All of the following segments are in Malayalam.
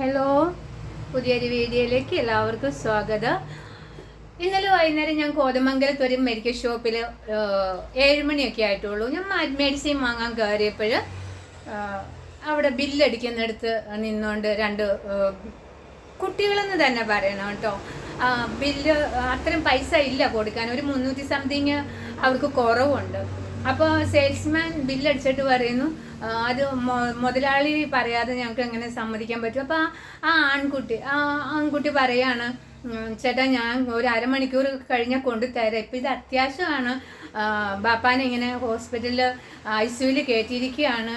ഹലോ പുതിയൊരു വീഡിയോയിലേക്ക് എല്ലാവർക്കും സ്വാഗതം. ഇന്നലെ വൈകുന്നേരം ഞാൻ കോതമംഗലത്ത് ഒരു മെഡിക്കൽ ഷോപ്പിൽ ഏഴുമണിയൊക്കെ ആയിട്ടുള്ളൂ. ഞാൻ മെഡിസിൻ വാങ്ങാൻ കയറിയപ്പോൾ അവിടെ ബില്ലടിക്കുന്നിടത്ത് നിന്നുകൊണ്ട് രണ്ട് കുട്ടികളെന്ന് തന്നെ പറയണം കേട്ടോ. ബില്ല് അത്രയും പൈസ ഇല്ല കൊടുക്കാൻ. ഒരു മുന്നൂറ്റി സംതിങ് അവർക്ക് കുറവുണ്ട്. അപ്പോൾ സെയിൽസ്മാൻ ബില്ലടിച്ചിട്ട് പറയുന്നു അത് മുതലാളി പറയാതെ ഞങ്ങൾക്ക് എങ്ങനെ സമ്മതിക്കാൻ പറ്റും? അപ്പോൾ ആ ആൺകുട്ടി ആ ആൺകുട്ടി പറയാണ് ചേട്ടാ ഞാൻ ഒരു അരമണിക്കൂർ കഴിഞ്ഞാൽ കൊണ്ടുതരാം. ഇപ്പം ഇത് അത്യാവശ്യമാണ്. ബാപ്പാനെ ഇങ്ങനെ ഹോസ്പിറ്റലിൽ ഐ സിയുവിൽ കയറ്റിയിരിക്കുകയാണ്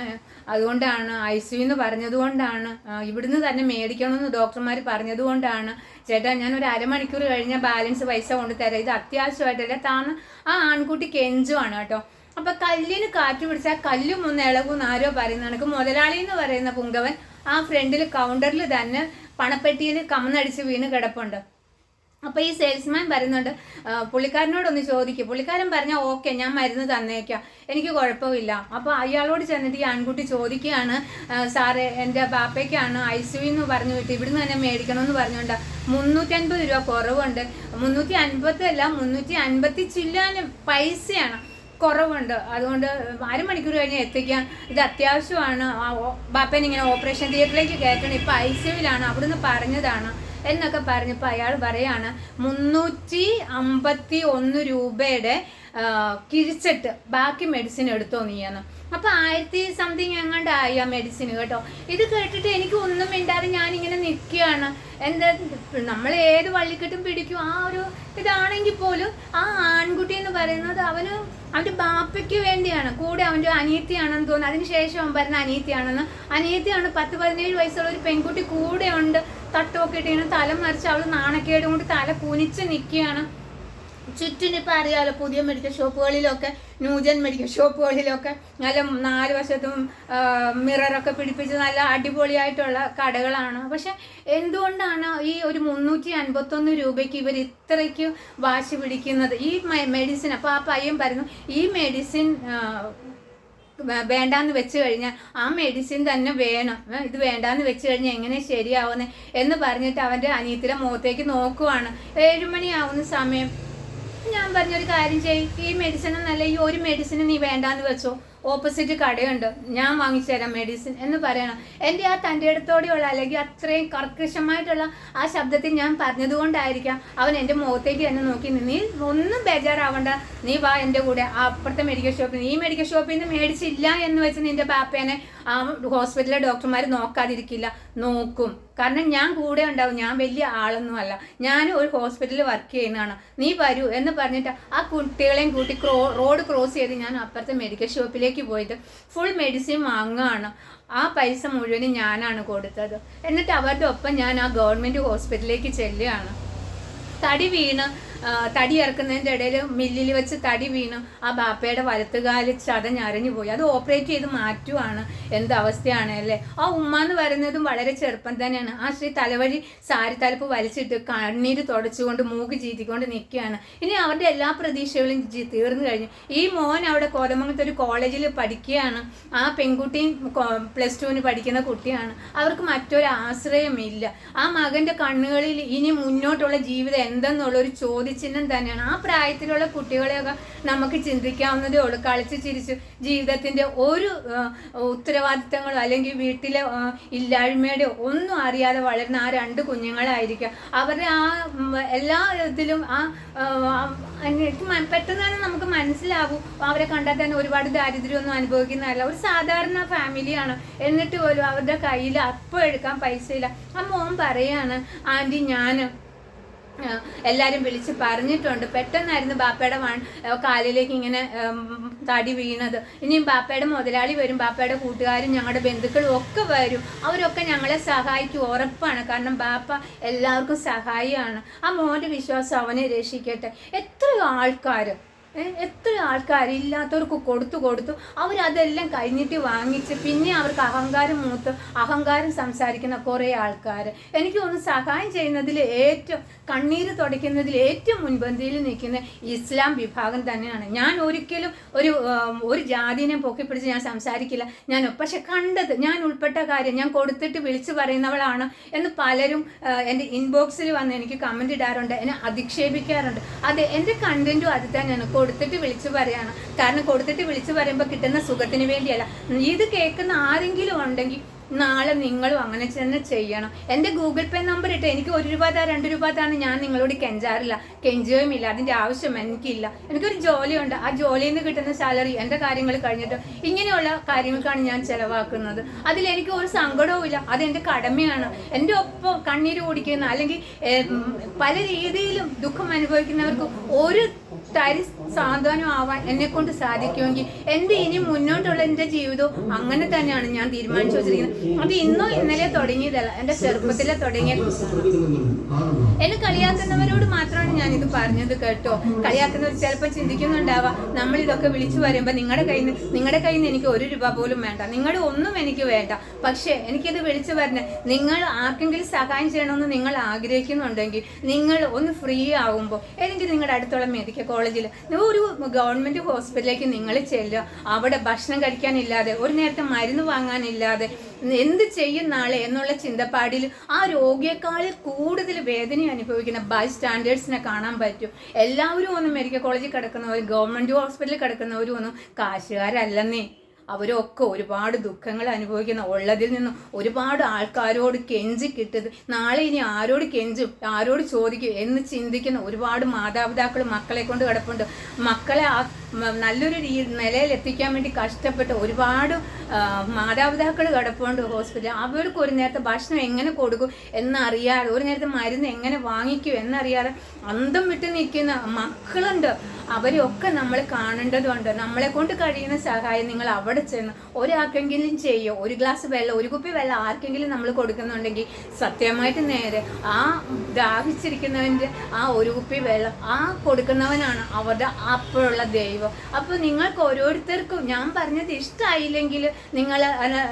അതുകൊണ്ടാണ് ഐ സി എന്ന് പറഞ്ഞതുകൊണ്ടാണ് കൊണ്ടാണ് ഇവിടുന്ന് തന്നെ മേടിക്കണമെന്ന് ഡോക്ടർമാർ പറഞ്ഞതുകൊണ്ടാണ്. ചേട്ടാ ഞാൻ ഒരു അരമണിക്കൂർ കഴിഞ്ഞാൽ ബാലൻസ് പൈസ കൊണ്ടുതരാം. ഇത് അത്യാവശ്യമായിട്ടല്ല. താന്ന് ആ ആൺകുട്ടി കെഞ്ചുവാണ് കേട്ടോ. അപ്പൊ കല്ലിന് കാറ്റ് പിടിച്ചാൽ കല്ലും ഒന്ന് ഇളകും ആരോ പറയുന്ന കണക്ക്. മുതലാളി എന്ന് പറയുന്ന പുങ്കവൻ ആ ഫ്രണ്ടിൽ കൗണ്ടറിൽ തന്നെ പണപ്പെട്ടിയിൽ കമന്നടിച്ച് വീണ് കിടപ്പുണ്ട്. അപ്പൊ ഈ സെയിൽസ്മാൻ പറയുന്നുണ്ട് പുള്ളിക്കാരനോടൊന്ന് ചോദിക്കും. പുള്ളിക്കാരൻ പറഞ്ഞാൽ ഓക്കെ ഞാൻ മരുന്ന് തന്നേക്കാം. എനിക്ക് കുഴപ്പമില്ല. അപ്പൊ അയാളോട് ചെന്നിട്ട് ഈ ആൺകുട്ടി ചോദിക്കുകയാണ് സാറേ എന്റെ പാപ്പയ്ക്കാണ് ഐ സി എന്ന് പറഞ്ഞു വിട്ട് ഇവിടുന്ന് തന്നെ മേടിക്കണമെന്ന് പറഞ്ഞുകൊണ്ട് മുന്നൂറ്റി അൻപത് രൂപ കുറവുണ്ട്. മുന്നൂറ്റി അൻപത്തല്ല മുന്നൂറ്റി അൻപത്തി ചില്ലാനും പൈസയാണ്. കുറവുണ്ട്. അതുകൊണ്ട് അരമണിക്കൂർ കഴിഞ്ഞ് എത്തിക്കാൻ ഇത് അത്യാവശ്യമാണ്. ബാപ്പൻ ഇങ്ങനെ ഓപ്പറേഷൻ തിയേറ്ററിലേക്ക് കയറ്റണം. ഇപ്പം ഐ സിയുവിലാണ് അവിടുന്ന് പറഞ്ഞതാണ് എന്നൊക്കെ പറഞ്ഞപ്പോൾ അയാൾ പറയാണ് മുന്നൂറ്റി അമ്പത്തി ഒന്ന് രൂപയുടെ കിഴിച്ചിട്ട് ബാക്കി മെഡിസിൻ എടുത്തോ നീയെന്ന്. അപ്പൊ ആയിരത്തി സംതിങ് എങ്ങാണ്ടായി ആ മെഡിസിൻ കേട്ടോ. ഇത് കേട്ടിട്ട് എനിക്ക് ഒന്നും മിണ്ടാതെ ഞാനിങ്ങനെ നിൽക്കുകയാണ്. എന്താ നമ്മൾ ഏത് വള്ളിക്കെട്ടും പിടിക്കും. ആ ഒരു ഇതാണെങ്കിൽ പോലും പറയുന്നത് അവന് അവന്റെ ബാപ്പയ്ക്ക് വേണ്ടിയാണ്. കൂടെ അവന്റെ അനിയത്തിയാണെന്ന് തോന്നുന്നു. അതിനുശേഷം അവൻ പറഞ്ഞ അനിയത്തിയാണെന്ന്. അനിയത്തിയാണ് പത്ത് പതിനേഴ് വയസ്സുള്ള ഒരു പെൺകുട്ടി കൂടെ ഉണ്ട് തട്ടുമൊക്കെ ഇട്ടിങ്ങനെ തല മറിച്ച് അവൾ നാണക്കേട് കൊണ്ട് തല കുനിച്ച് നിൽക്കുകയാണ്. ചുറ്റിന് ഇപ്പം അറിയാമല്ലോ പുതിയ മെഡിക്കൽ ഷോപ്പുകളിലൊക്കെ ന്യൂജൻ മെഡിക്കൽ ഷോപ്പുകളിലൊക്കെ നല്ല നാല് വശത്തും മിററൊക്കെ പിടിപ്പിച്ച് നല്ല അടിപൊളിയായിട്ടുള്ള കടകളാണ്. പക്ഷെ എന്തുകൊണ്ടാണ് ഈ ഒരു മുന്നൂറ്റി അൻപത്തൊന്ന് രൂപയ്ക്ക് ഇവർ ഇത്രയ്ക്ക് വാശി പിടിക്കുന്നത്? ഈ മെഡിസിൻ അപ്പോൾ ആ പയ്യൻ പറയുന്നു ഈ മെഡിസിൻ വേണ്ടാന്ന് വെച്ച് കഴിഞ്ഞാൽ ആ മെഡിസിൻ തന്നെ വേണം. ഇത് വേണ്ടാന്ന് വെച്ച് കഴിഞ്ഞാൽ എങ്ങനെ ശരിയാവുന്നത് എന്ന് പറഞ്ഞിട്ട് അവന്റെ അനിയത്തിലെ മുഖത്തേക്ക് നോക്കുവാണ്. ഏഴുമണിയാവുന്ന സമയം ഞാൻ പറഞ്ഞൊരു കാര്യം ചെയ്യ്. ഈ മെഡിസിൻ എന്നല്ല ഈ ഒരു മെഡിസിൻ നീ വേണ്ടാന്ന് വെച്ചോ. ഓപ്പോസിറ്റ് കടയുണ്ട്. ഞാൻ വാങ്ങിച്ചു തരാം മെഡിസിൻ എന്ന് പറയണം. എന്റെ ആ തന്റെ അടുത്തോടെയുള്ള അല്ലെങ്കിൽ അത്രയും കർക്കശമായിട്ടുള്ള ആ ശബ്ദത്തിൽ ഞാൻ പറഞ്ഞതുകൊണ്ടായിരിക്കാം അവൻ എന്റെ മുഖത്തേക്ക് തന്നെ നോക്കി നീ ഒന്നും ബേജാറാവണ്ട. നീ വാ എന്റെ കൂടെ. അപ്പുറത്തെ മെഡിക്കൽ ഷോപ്പിൽ നീ മെഡിക്കൽ ഷോപ്പിൽ നിന്ന് മേടിച്ചില്ല എന്ന് വെച്ച് നിന്റെ ബാപ്പേനെ ആ ഹോസ്പിറ്റലിലെ ഡോക്ടർമാർ നോക്കാതിരിക്കില്ല. നോക്കും. കാരണം ഞാൻ കൂടെ ഉണ്ടാവും. ഞാൻ വലിയ ആളൊന്നും അല്ല. ഞാൻ ഒരു ഹോസ്പിറ്റലിൽ വർക്ക് ചെയ്യുന്നതാണ്. നീ വരൂ എന്ന് പറഞ്ഞിട്ട് ആ കുട്ടികളെയും കൂട്ടി ക്രോ റോഡ് ക്രോസ് ചെയ്ത് ഞാൻ അപ്പുറത്തെ മെഡിക്കൽ ഷോപ്പിലേക്ക് പോയത്. ഫുൾ മെഡിസിൻ വാങ്ങുകയാണ് ആ പൈസ മുഴുവനും ഞാനാണ് കൊടുത്തത്. എന്നിട്ട് അവരുടെ ഒപ്പം ഞാൻ ആ ഗവൺമെന്റ് ഹോസ്പിറ്റലിലേക്ക് ചെല്ലുകയാണ്. തടി വീണ്. തടി ഇറക്കുന്നതിന്റെ ഇടയിൽ മില്ലിൽ വെച്ച് തടി വീണു. ആ ബാപ്പയുടെ വലത്തുകാൽ ചതഞ്ഞരഞ്ഞു പോയി. അത് ഓപ്പറേറ്റ് ചെയ്ത് മാറ്റുവാണ് എന്ത് അവസ്ഥയാണ് അല്ലേ? ആ ഉമ്മ എന്ന് പറയുന്നതും വളരെ ചെറുപ്പം തന്നെയാണ്. ആ ശ്രീ തലവഴി സാരി തലപ്പ് വലിച്ചിട്ട് കണ്ണീര് തുടച്ചുകൊണ്ട് മൂക്ക് ചീറ്റിക്കൊണ്ട് നിൽക്കുകയാണ്. ഇനി അവരുടെ എല്ലാ പ്രതീക്ഷകളും തീർന്നു കഴിഞ്ഞു. ഈ മോൻ അവിടെ കോതമംഗലത്ത് ഒരു കോളേജിൽ പഠിക്കുകയാണ്. ആ പെൺകുട്ടിയും പ്ലസ് ടുവിന് പഠിക്കുന്ന കുട്ടിയാണ്. അവർക്ക് മറ്റൊരു ആശ്രയമില്ല. ആ മകന്റെ കണ്ണുകളിൽ ഇനി മുന്നോട്ടുള്ള ജീവിതം എന്തെന്നുള്ള ഒരു ചോദ്യചിഹ്നം തന്നെയാണ്. ആ പ്രായത്തിലുള്ള കുട്ടികളെയൊക്കെ നമുക്ക് ചിന്തിക്കാവുന്നതേ ഉള്ളൂ. കളിച്ച് ചിരിച്ച് ജീവിതത്തിന്റെ ഒരു ഉത്തരവാദിത്തങ്ങളോ അല്ലെങ്കിൽ വീട്ടിലെ ഇല്ലായ്മയുടെ ഒന്നും അറിയാതെ വളരുന്ന ആ രണ്ട് കുഞ്ഞുങ്ങളായിരിക്കും. അവരുടെ ആ എല്ലാ ഇതിലും ആ പെട്ടെന്ന് തന്നെ നമുക്ക് മനസ്സിലാവും അവരെ കണ്ടാൽ തന്നെ ഒരുപാട് ദാരിദ്ര്യമൊന്നും അനുഭവിക്കുന്നതല്ല ഒരു സാധാരണ ഫാമിലിയാണ്. എന്നിട്ട് പോലും അവരുടെ കയ്യിൽ അപ്പം എടുക്കാൻ പൈസയില്ല. ആ മോൻ പറയാണ് ആന്റി ഞാൻ ആ, എല്ലാരും വിളിച്ച് പറഞ്ഞിട്ടുണ്ട്. പെട്ടെന്നായിരുന്നു ബാപ്പയുടെ വൺ കാലിലേക്ക് ഇങ്ങനെ തടി വീണത്. ഇനിയും ബാപ്പയുടെ മുതലാളി വരും ബാപ്പയുടെ കൂട്ടുകാരും ഞങ്ങളുടെ ബന്ധുക്കളും ഒക്കെ വരും. അവരൊക്കെ ഞങ്ങളെ സഹായിക്കും ഉറപ്പാണ്. കാരണം ബാപ്പ എല്ലാവർക്കും സഹായിയാണ്. ആ മോന്റെ വിശ്വാസം അവനെ രക്ഷിക്കട്ടെ. എത്രയോ ആൾക്കാർ ഏ, എത്ര ആൾക്കാരില്ലാത്തവർക്ക് കൊടുത്തു കൊടുത്തു അവരതെല്ലാം കഴിഞ്ഞിട്ട് വാങ്ങിച്ച് പിന്നെ അവർക്ക് അഹങ്കാരം മൂത്ത് അഹങ്കാരം സംസാരിക്കുന്ന കുറേ ആൾക്കാർ എനിക്ക് ഒന്ന് സഹായം ചെയ്യുന്നതിൽ ഏറ്റവും കണ്ണീര് തുടയ്ക്കുന്നതിൽ ഏറ്റവും മുൻപന്തിയിൽ നിൽക്കുന്ന ഇസ്ലാം വിഭാഗം തന്നെയാണ്. ഞാൻ ഒരിക്കലും ഒരു ഒരു ജാതിനെ പൊക്കിപ്പിടിച്ച് ഞാൻ സംസാരിക്കില്ല. ഞാൻ പക്ഷെ കണ്ടത് ഞാൻ ഉൾപ്പെട്ട കാര്യം ഞാൻ കൊടുത്തിട്ട് വിളിച്ചു പറയുന്നവളാണ് എന്ന് പലരും എന്റെ ഇൻബോക്സിൽ വന്ന് എനിക്ക് കമന്റ് ഇടാറുണ്ട് എന്നെ അധിക്ഷേപിക്കാറുണ്ട്. അതെ എന്റെ കണ്ടന്റും അത് തന്നെയാണ്. കൊടുത്തിട്ട് വിളിച്ചു പറയാണ്. കാരണം കൊടുത്തിട്ട് വിളിച്ചു പറയുമ്പോൾ കിട്ടുന്ന സുഖത്തിന് വേണ്ടിയല്ല. ഇത് കേൾക്കുന്ന ആരെങ്കിലും ഉണ്ടെങ്കിൽ നാളെ നിങ്ങളും അങ്ങനെ തന്നെ ചെയ്യണം. എന്റെ ഗൂഗിൾ പേ നമ്പർ ഇട്ട് എനിക്ക് ഒരു രൂപ താ രണ്ട് രൂപ താന്ന് ഞാൻ നിങ്ങളോട് കെഞ്ചാറില്ല. കെഞ്ചുകയുമില്ല അതിന്റെ ആവശ്യം എനിക്കില്ല. എനിക്കൊരു ജോലിയുണ്ട്. ആ ജോലിയിൽ നിന്ന് കിട്ടുന്ന സാലറി എന്റെ കാര്യങ്ങൾ കഴിഞ്ഞിട്ട് ഇങ്ങനെയുള്ള കാര്യങ്ങൾക്കാണ് ഞാൻ ചിലവാക്കുന്നത്. അതിൽ എനിക്ക് ഒരു സങ്കടവും ഇല്ല. അത് എന്റെ കടമയാണ്. എന്റെ ഒപ്പം കണ്ണീര് കുടിക്കുന്ന അല്ലെങ്കിൽ പല രീതിയിലും ദുഃഖം അനുഭവിക്കുന്നവർക്ക് ഒരു തരി സാന്ത്വനം ആവാൻ എന്നെ കൊണ്ട് സാധിക്കുമെങ്കിൽ എന്റെ ഇനി മുന്നോട്ടുള്ള എന്റെ ജീവിതവും അങ്ങനെ തന്നെയാണ് ഞാൻ തീരുമാനിച്ചു വെച്ചിരിക്കുന്നത്. ഇന്നും ഇന്നലെ തുടങ്ങിയതല്ല. എന്റെ ചെറുപ്പത്തിലെ തുടങ്ങിയ എന്നെ കളിയാക്കുന്നവരോട് മാത്രമാണ് ഞാൻ ഇത് പറഞ്ഞത് കേട്ടോ. കളിയാക്കുന്നവർ ചിലപ്പോൾ ചിന്തിക്കുന്നുണ്ടാവാം നമ്മൾ ഇതൊക്കെ വിളിച്ചു വരുമ്പോൾ നിങ്ങളുടെ കയ്യിൽ നിന്ന് നിങ്ങളുടെ കയ്യിൽ നിന്ന് എനിക്ക് ഒരു രൂപ പോലും വേണ്ട. നിങ്ങളുടെ ഒന്നും എനിക്ക് വേണ്ട. പക്ഷേ എനിക്കിത് വിളിച്ചു വരണേ നിങ്ങൾ ആർക്കെങ്കിലും സഹായം ചെയ്യണമെന്ന് നിങ്ങൾ ആഗ്രഹിക്കുന്നുണ്ടെങ്കിൽ നിങ്ങൾ ഒന്ന് ഫ്രീ ആകുമ്പോൾ ഏതെങ്കിലും നിങ്ങളുടെ അടുത്തുള്ള മെഡിക്കൽ കോളേജിൽ ഒരു ഗവൺമെന്റ് ഹോസ്പിറ്റലിലേക്ക് നിങ്ങൾ ചെല്ലുക. അവിടെ ഭക്ഷണം കഴിക്കാനില്ലാതെ ഒരു നേരത്തെ മരുന്ന് വാങ്ങാനില്ലാതെ എന്ത് ചെയ്യും നാളെ എന്നുള്ള ചിന്തപ്പാടിൽ ആ രോഗിയെക്കാൾ കൂടുതൽ വേദന അനുഭവിക്കുന്ന ബൈ സ്റ്റാൻഡേർഡ്സിനെ കാണാൻ പറ്റും. എല്ലാവരും ഒന്നും മെഡിക്കൽ കോളേജിൽ കിടക്കുന്നവരും ഗവൺമെന്റ് ഹോസ്പിറ്റലിൽ കിടക്കുന്നവരും ഒന്നും കാശുകാരല്ലെന്നേ. അവരൊക്കെ ഒരുപാട് ദുഃഖങ്ങൾ അനുഭവിക്കുന്ന ഉള്ളതിൽ നിന്നും ഒരുപാട് ആൾക്കാരോട് കെഞ്ചി കിട്ടത് നാളെ ഇനി ആരോട് കെഞ്ചും ആരോട് ചോദിക്കും എന്ന് ചിന്തിക്കുന്ന ഒരുപാട് മാതാപിതാക്കൾ മക്കളെ കൊണ്ട് കിടപ്പുണ്ട്. മക്കളെ ആ നല്ലൊരു നിലയിൽ എത്തിക്കാൻ വേണ്ടി കഷ്ടപ്പെട്ട് ഒരുപാട് മാതാപിതാക്കൾ കിടപ്പുണ്ട് ഹോസ്പിറ്റലിൽ. അവർക്ക് ഒരു നേരത്തെ ഭക്ഷണം എങ്ങനെ കൊടുക്കും എന്നറിയാതെ ഒരു നേരത്തെ മരുന്ന് എങ്ങനെ വാങ്ങിക്കും എന്നറിയാതെ അന്തം വിട്ട് നിൽക്കുന്ന മക്കളുണ്ട്. അവരെയൊക്കെ നമ്മൾ കാണേണ്ടതുണ്ട് നമ്മളെ കൊണ്ട് കഴിയുന്ന സഹായം നിങ്ങൾ അവിടെ ചെന്ന് ഒരാൾക്കെങ്കിലും ചെയ്യുമോ ഒരു ഗ്ലാസ് വെള്ളം ഒരു കുപ്പി വെള്ളം ആർക്കെങ്കിലും നമ്മൾ കൊടുക്കുന്നുണ്ടെങ്കിൽ സത്യമായിട്ട് നേരെ ആ ദാഹിച്ചിരിക്കുന്നവന്റെ ആ ഒരു കുപ്പി വെള്ളം ആ കൊടുക്കുന്നവനാണ് അവരുടെ അപ്പോഴുള്ള ദൈവം. അപ്പോൾ നിങ്ങൾക്ക് ഓരോരുത്തർക്കും ഞാൻ പറഞ്ഞത് ഇഷ്ടമായില്ലെങ്കിൽ നിങ്ങൾ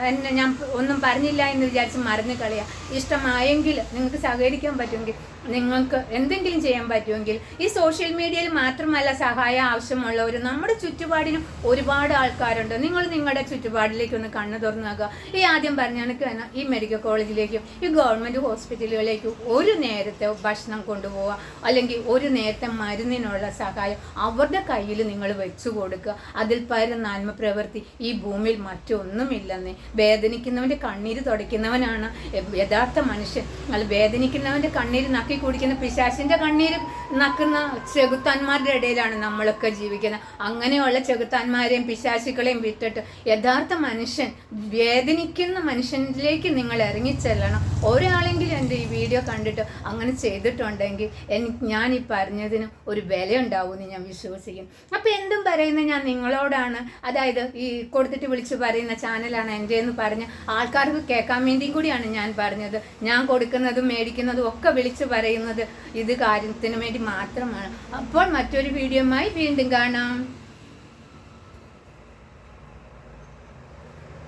എന്നെ ഞാൻ ഒന്നും പറഞ്ഞില്ല എന്ന് വിചാരിച്ച് മറന്നു കളയുക. ഇഷ്ടമായെങ്കിൽ നിങ്ങൾക്ക് സഹകരിക്കാൻ പറ്റുമെങ്കിൽ നിങ്ങൾക്ക് എന്തെങ്കിലും ചെയ്യാൻ പറ്റുമെങ്കിൽ ഈ സോഷ്യൽ മീഡിയയിൽ മാത്രമല്ല സഹായം ആവശ്യമുള്ളവർ നമ്മുടെ ചുറ്റുപാടിനും ഒരുപാട് ആൾക്കാരുണ്ട്. നിങ്ങൾ നിങ്ങളുടെ ചുറ്റുപാടിലേക്ക് ഒന്ന് കണ്ണു തുറന്നു നോക്കുക. ഈ ആദ്യം പറഞ്ഞ കണക്ക് തന്നെ ഈ മെഡിക്കൽ കോളേജിലേക്കും ഈ ഗവൺമെന്റ് ഹോസ്പിറ്റലുകളിലേക്കും ഒരു നേരത്തെ ഭക്ഷണം കൊണ്ടുപോവുക. അല്ലെങ്കിൽ ഒരു നേരത്തെ മരുന്നിനുള്ള സഹായം അവരുടെ കയ്യിൽ നിങ്ങൾ വെച്ചു കൊടുക്കുക. അതിൽ പരം നന്മ പ്രവൃത്തി ഈ ഭൂമിയിൽ മറ്റൊന്നുമില്ലെന്നേ. വേദനിക്കുന്നവന്റെ കണ്ണീര് തുടയ്ക്കുന്നവനാണ്. യഥാർത്ഥ മനുഷ്യൻ. അല്ല വേദനിക്കുന്നവന്റെ കണ്ണീര് നക്കി കുടിക്കുന്ന പിശാശിന്റെ കണ്ണീര് നക്കുന്ന ചെകുത്താന്മാരുടെ ഇടയിലാണ് നമ്മളൊക്കെ ജീവിക്കുന്നത്. അങ്ങനെയുള്ള ചെകുത്താന്മാരെയും പിശാശികളെയും വിട്ടിട്ട് യഥാർത്ഥ മനുഷ്യൻ വേദനിക്കുന്ന മനുഷ്യനിലേക്ക് നിങ്ങൾ ഇറങ്ങിച്ചെല്ലണം. ഒരാളെങ്കിലും എന്റെ ഈ വീഡിയോ കണ്ടിട്ട് അങ്ങനെ ചെയ്തിട്ടുണ്ടെങ്കിൽ എനിക്ക് ഞാൻ ഈ പറഞ്ഞതിന് ഒരു വിലയുണ്ടാവുമെന്ന് ഞാൻ വിശ്വസിക്കും അപ്പോൾ എന്തും പറയുന്നത് ഞാൻ നിങ്ങളോടാണ്. അതായത് ഈ കൊടുത്തിട്ട് വിളിച്ച് പറയുന്ന ചാനലാണ് എന്റെ എന്ന് പറഞ്ഞ് ആൾക്കാർക്ക് കേൾക്കാൻ വേണ്ടിയും കൂടിയാണ് ഞാൻ പറഞ്ഞത്. ഞാൻ കൊടുക്കുന്നതും മേടിക്കുന്നതും ഒക്കെ വിളിച്ച് പറയുന്നത് ഇത് കാര്യത്തിന് വേണ്ടി മാത്രമാണ്. അപ്പോൾ മറ്റൊരു വീഡിയോയുമായി വീണ്ടും കാണാം.